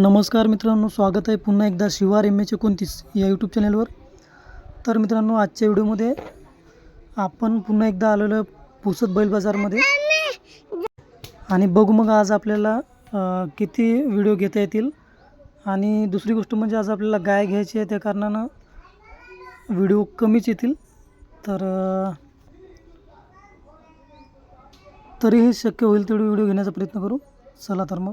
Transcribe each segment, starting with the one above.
नमस्कार मित्रांनो स्वागत आहे पुन्हा एकदा शिवार एम एच एकोणतीस या यूट्यूब चॅनलवर तर मित्रांनो आजच्या व्हिडिओमध्ये आपण पुन्हा एकदा आलेलो आहे पुसद बैल बाजारमध्ये. आणि बघू मग आज आपल्याला किती व्हिडिओ घेता येतील. आणि दुसरी गोष्ट म्हणजे आज आपल्याला गाय घ्यायची आहे त्या कारणानं व्हिडिओ कमीच येतील. तर तरीही शक्य होईल तेवढे व्हिडिओ घेण्याचा प्रयत्न करू. चला तर मग.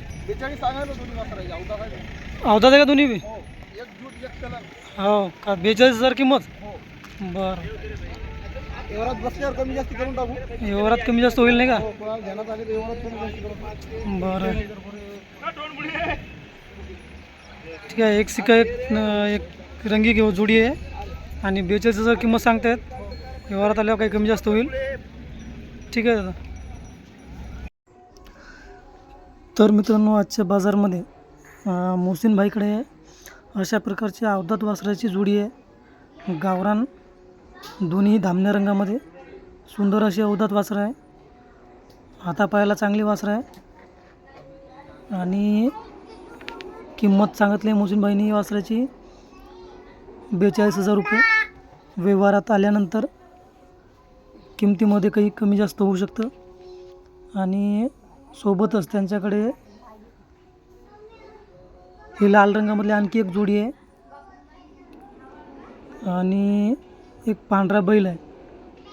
अवधा आहे का दोन्ही बी? हो का बेचाळीस हजार किंमत? बरं. एवढ्यात बसल्यावर कमी जास्त करून टाकू. व्यवहारात कमी जास्त होईल नाही का? हो कोणाला ध्यानात आले तर एवढ्यात कमी जास्त करू बरं. ठीक आहे एक सिक्का एक न- एक रंगी घेऊ जोडी आहे. आणि बेचाळीस हजार किंमत सांगतायत. व्यवहारात आल्यावर काही कमी जास्त होईल. ठीक आहे दादा. तर मित्रांनो आजच्या बाजारमध्ये मोहसिन भाईकडे अशा प्रकारची अवधात वासराची जोडी आहे. गावरान दोन्ही धामण्या रंगामध्ये सुंदर अशी अवधात वासरं आहे. हातापायाला चांगली वासरं आहे. आणि किंमत सांगितली आहे मोहसिनबाईंनी वासराची बेचाळीस हजार रुपये. व्यवहारात आल्यानंतर किमतीमध्ये काही कमी जास्त होऊ शकतं. आणि सोबतच त्यांच्याकडे ही लाल रंगामधली आणखी एक जोडी आहे. आणि एक पांढरा बैल आहे.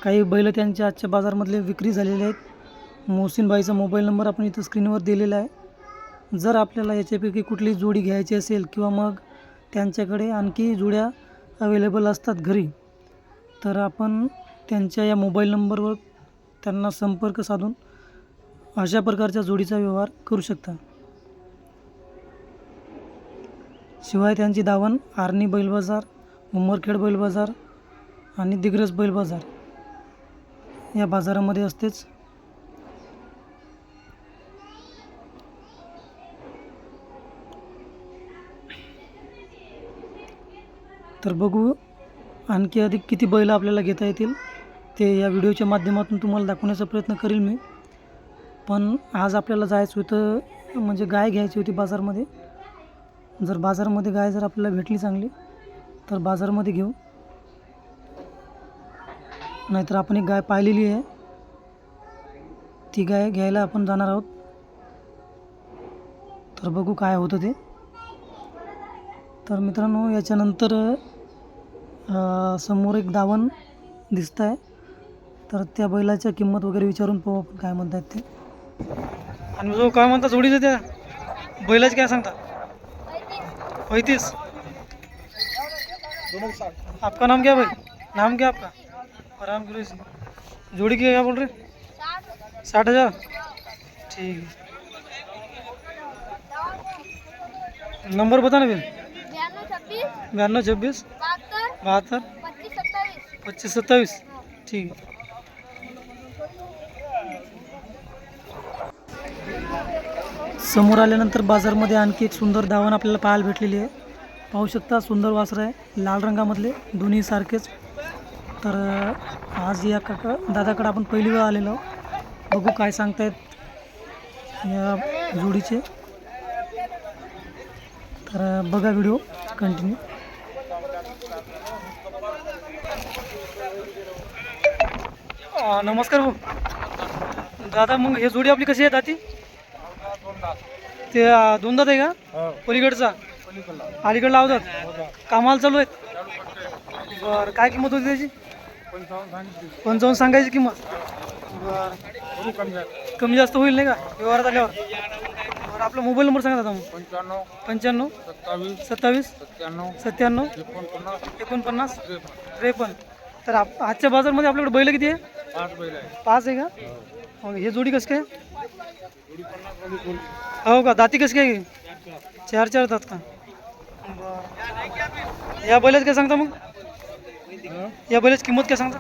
काही बैल त्यांच्या आजच्या बाजारमधले विक्री झालेले आहेत. मोहसिनबाईचा मोबाईल नंबर आपण इथं स्क्रीनवर दिलेला आहे. जर आपल्याला याच्यापैकी कुठली जोडी घ्यायची असेल किंवा मग त्यांच्याकडे आणखी जोड्या अवेलेबल असतात घरी तर आपण त्यांच्या या मोबाईल नंबरवर त्यांना संपर्क साधून अशा प्रकारच्या जोडीचा व्यवहार करू शकता. शिवाय त्यांची दावण आर्नी बैल बाजार उमरखेड बैल बाजार आणि दिग्रज बैल बाजार या बाजारामध्ये असतेच. तर बघू आणखी अधिक किती बैल आपल्याला घेता येतील ते या व्हिडिओच्या माध्यमातून तुम्हाला दाखवण्याचा प्रयत्न करेल मी. पण आज आपल्याला जायचं होतं म्हणजे गाय घ्यायची होती बाजारमध्ये. जर बाजारमध्ये गाय जर आपल्याला भेटली चांगली तर बाजारमध्ये घेऊ. नाहीतर आपण एक गाय पाहिलेली आहे. ती गाय घ्यायला आपण जाणार आहोत. तर बघू काय होतं ते. तर मित्रांनो याच्यानंतर समोर एक दावण दिसत आहे तर त्या बैलाच्या किंमत वगैरे विचारून पाहू आपण काय म्हणतात ते. जो काय म्हणता जोडीचं त्या बैलाची काय सांगता? पैतीस आपका नाम क्या भाई? नाम क्या आपका? राम गुरेश जोड़ी क्या बोल रहे? साठ हज़ार. ठीक. है नंबर बता ना फिर. बयानवे छब्बीस. बहत्तर. पच्चीस सत्ताईस. ठीक. आहे समोर आल्यानंतर बाजारमध्ये आणखी एक सुंदर दावण आपल्याला पाहायला भेटलेली आहे. पाहू शकता सुंदर वासरं आहे. लाल रंगामधले दोन्ही सारखेच. तर आज या काका दादाकडे आपण पहिली वेळ आलेलो बघू काय सांगतायत या जोडीचे. तर बघा व्हिडिओ कंटिन्यू. नमस्कार भाऊ. दादा मग हे जोडी आपली कशी आहे दाती? ते अं, दोन दात आहे का? हो. पलीकडचा? अलीकडे लावतात? कामाला चालू आहेत? बरं काय किंमत होती त्याची? पंचावन्न सांगायची किंमत? बरं. कमी जास्त होईल नाही का? व्यवहारात आल्यावर. बरं आपला मोबाईल नंबर सांगा दादा मग. पंच्याण्णव. पंच्याण्णव. सत्तावीस. सत्तावीस. सत्त्याण्णव. सत्त्याण्णव. एकोणपन्नास. एकोणपन्नास. त्रेपन्न. तर आप आजच्या बाजारमध्ये आपल्याकडे बैल किती आहे? पाच बैल आहे. पाच आहे का? मग हे जोडी कसं काय? हो का? दाती कसं काय? चार चार दात का. या बैलाच काय सांगता मग? या बैलाची किंमत काय सांगता?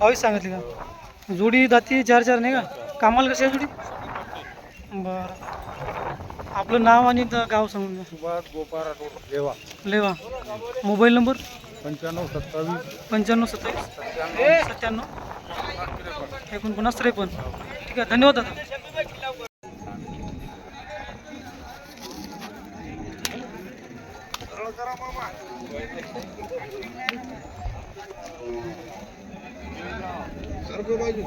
बावीस सांगितली का? जोडी दाती चार चार नाही का? कामाला कशी आहे जोडी? बरं. आपलं नाव आणि गाव सांगून द्या. सुभाष गोपाळ राठोड देवा लेवा. Mobile number? पंच्याण्णव सत्तावीस. पंच्याण्णव सत्तावीस. सत्त्याण्णव. एकोणपन्नास पण ठीक आहे धन्यवाद दादा. सर्व बाजू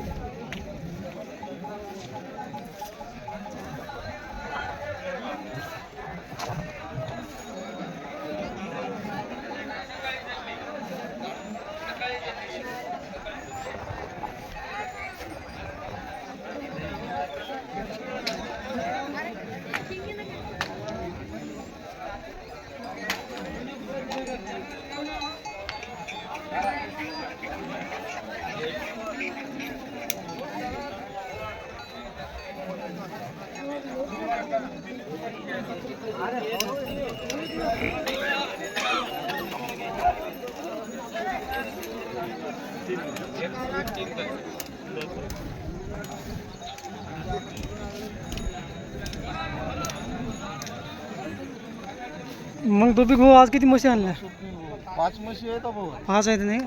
मग तो भाऊ आज किती म्हशी आणल्या पाच म्हशी आहेत भाऊ पाच आहेत नाही?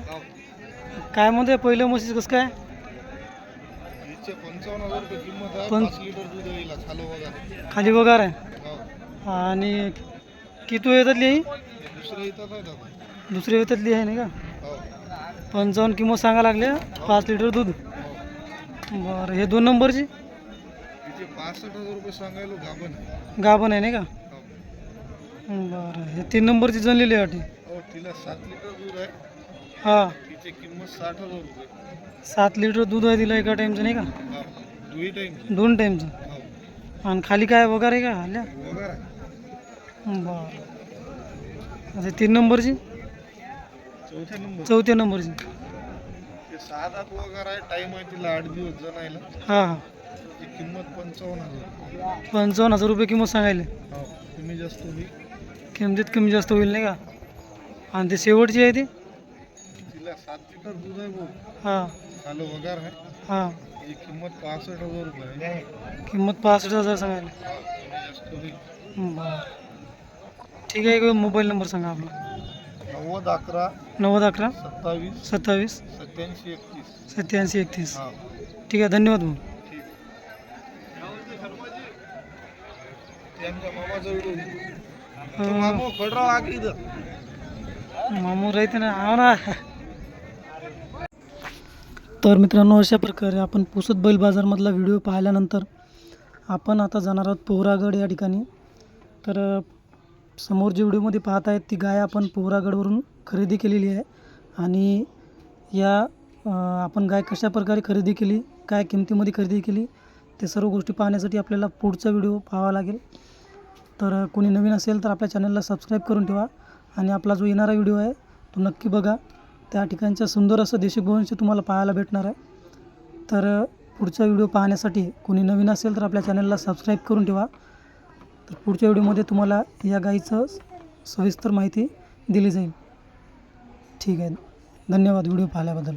काय म्हणते पहिलं म्हशीचं कसं काय पंचावन्न हज़ार रुपये किंमत आहे पण- पाच लिटर दूध येईल खालो वगैरे खाली वगार आहे हो. आणि किती येतातली आहे दुसरे येतातली आहे नाही का? हो. पंचावन्न किंमत सांगा लागल्या पाच लिटर दूध. बरं हे दोन नंबरची? गाभण आहे. नाही का? हो. बरं हे तीन नंबरची जनलेली आहे वाटते हो तिला सात लिटर दूध आहे. हां. तिला एका टाईमचं नाही का? दोन टाईमचं. हो. आणि खाली काय वगैरे का? हल्ल्या. बरं. आता तीन नंबरची? चौथ्या नंबर. चौथ्या नंबरची. ते वगैरे आहे तिला आठ दिवस जणायला हां. हां किंमत पंचावन्न हजार. पंचावन्न हजार रुपये किंमत सांगायले. हो तुम्ही जास्त होईल. किमतीत कमी जास्त होईल नाही का? आणि ते शेवटची आहे ती? तिला सात लिटर दूध आहे भाऊ हां. खालो वगार आहे. हां. किंमत पासष्ट हजार रुपये आहे. किंमत पासष्ट हजार सांगायला. तुम्ही जास्त होईल. बरं. ठीक आहे मोबाईल नंबर सांगा आपला. नव्वद अकरा नव्वद अकरा सत्तावीस सत्तावीस सत्याऐंशी एकतीस. सत्याऐंशी एकतीस. हा. ठीक आहे धन्यवाद भाऊ. ठीक. ते आमच्या मामाचा व्हिडिओ अं, मामू खडराव आगी इथं. मामू राहते ना हा ना. तर मित्रांनो अशा प्रकारे आपण पुसद बैल बाजारमधला व्हिडिओ पाहिल्यानंतर आपण आता जाणार आहोत पोहरागड या ठिकाणी. तर अ, समोर जी व्हिडिओमध्ये पाहत आहेत ती गाय आपण पोहरागडवरून खरेदी केलेली आहे. आणि या आपण गाय कशा प्रकारे खरेदी केली काय किमतीमध्ये खरेदी केली ते सर्व गोष्टी पाहण्यासाठी आपल्याला पुढचा व्हिडिओ पाहावा लागेल. तर कोणी नवीन असेल तर आपल्या चॅनलला सबस्क्राईब करून ठेवा. आणि आपला जो येणारा व्हिडिओ आहे तो नक्की बघा. त्या ठिकाणचं सुंदर असं देशी गोवंश तुम्हाला पाहायला भेटणार आहे. तर पुढचा व्हिडिओ पाहण्यासाठी कोणी नवीन असेल तर आपल्या चॅनलला सबस्क्राईब करून ठेवा. तर पुढच्या व्हिडिओमध्ये तुम्हाला या गाईचं सविस्तर माहिती दिली जाईल. ठीक आहे. धन्यवाद व्हिडिओ पाहिल्याबद्दल.